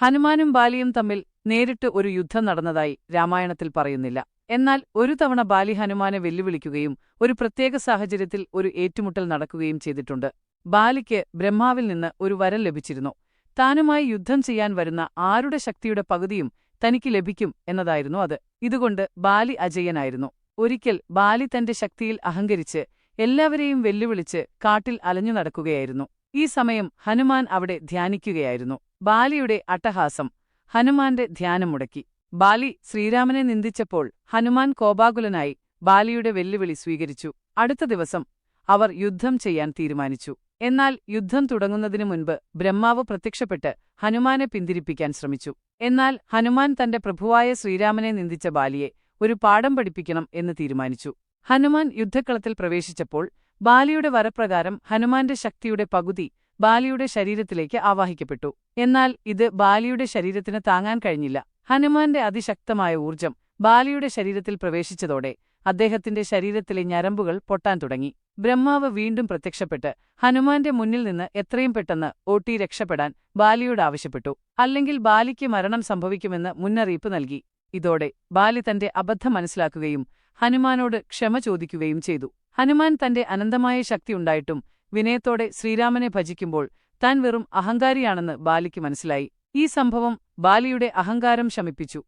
ഹനുമാനും ബാലിയും തമ്മിൽ നേരിട്ട് ഒരു യുദ്ധം നടന്നതായി രാമായണത്തിൽ പറയുന്നില്ല. എന്നാൽ ഒരു തവണ ബാലി ഹനുമാനെ വെല്ലുവിളിക്കുകയും ഒരു പ്രത്യേക സാഹചര്യത്തിൽ ഒരു ഏറ്റുമുട്ടൽ നടക്കുകയും ചെയ്തിട്ടുണ്ട്. ബാലിക്ക് ബ്രഹ്മാവിൽ നിന്ന് ഒരു വരം ലഭിച്ചിരുന്നു. താനുമായി യുദ്ധം ചെയ്യാൻ വരുന്ന ആരുടെ ശക്തിയുടെ പകുതിയും തനിക്ക് ലഭിക്കും എന്നതായിരുന്നു അത്. ഇതുകൊണ്ട് ബാലി അജയ്യനായിരുന്നു ഒരിക്കൽ ബാലി തന്റെ ശക്തിയിൽ അഹങ്കരിച്ച് എല്ലാവരെയും വെല്ലുവിളിച്ച് കാട്ടിൽ അലഞ്ഞു നടക്കുകയായിരുന്നു. ഈ സമയം ഹനുമാൻ അവിടെ ധ്യാനിക്കുകയായിരുന്നു. ബാലിയുടെ അട്ടഹാസം. ഹനുമാന്റെ ധ്യാനം മുടക്കി. ബാലി ശ്രീരാമനെ നിന്ദിച്ചപ്പോൾ ഹനുമാൻ കോപാകുലനായി ബാലിയുടെ വെല്ലുവിളി സ്വീകരിച്ചു. അടുത്ത ദിവസം അവർ യുദ്ധം ചെയ്യാൻ തീരുമാനിച്ചു. എന്നാൽ യുദ്ധം തുടങ്ങുന്നതിനു മുൻപ് ബ്രഹ്മാവ് പ്രത്യക്ഷപ്പെട്ട് ഹനുമാനെ പിന്തിരിപ്പിക്കാൻ ശ്രമിച്ചു. എന്നാൽ ഹനുമാൻ തന്റെ പ്രഭുവായ ശ്രീരാമനെ നിന്ദിച്ച ബാലിയെ ഒരു പാഠം പഠിപ്പിക്കണം എന്ന് തീരുമാനിച്ചു. ഹനുമാൻ യുദ്ധക്കളത്തിൽ പ്രവേശിച്ചപ്പോൾ ബാലിയുടെ വരപ്രകാരം ഹനുമാന്റെ ശക്തിയുടെ പകുതി ബാലിയുടെ ശരീരത്തിലേക്ക് ആവാഹിക്കപ്പെട്ടു. എന്നാൽ ഇത് ബാലിയുടെ ശരീരത്തിന് താങ്ങാൻ കഴിഞ്ഞില്ല. ഹനുമാന്റെ അതിശക്തമായ ഊർജം ബാലിയുടെ ശരീരത്തിൽ പ്രവേശിച്ചതോടെ അദ്ദേഹത്തിന്റെ ശരീരത്തിലെ ഞരമ്പുകൾ പൊട്ടാൻ തുടങ്ങി. ബ്രഹ്മാവ് വീണ്ടും പ്രത്യക്ഷപ്പെട്ട് ഹനുമാന്റെ മുന്നിൽ നിന്ന് എത്രയും പെട്ടെന്ന് ഓട്ടി രക്ഷപ്പെടാൻ ബാലിയോട് ആവശ്യപ്പെട്ടു. അല്ലെങ്കിൽ ബാലിക്ക് മരണം സംഭവിക്കുമെന്ന് മുന്നറിയിപ്പ് നൽകി. ഇതോടെ ബാലി തന്റെ അബദ്ധം മനസ്സിലാക്കുകയും ഹനുമാനോട് ക്ഷമ ചോദിക്കുകയും ചെയ്തു. ഹനുമാൻ തന്റെ അനന്തമായ ശക്തിയുണ്ടായിട്ടും വിനയത്തോടെ ശ്രീരാമനെ ഭജിക്കുമ്പോൾ താൻ വെറും അഹങ്കാരിയാണെന്ന് ബാലിക്ക് മനസ്സിലായി. ഈ സംഭവം ബാലിയുടെ അഹങ്കാരം ശമിപ്പിച്ചു.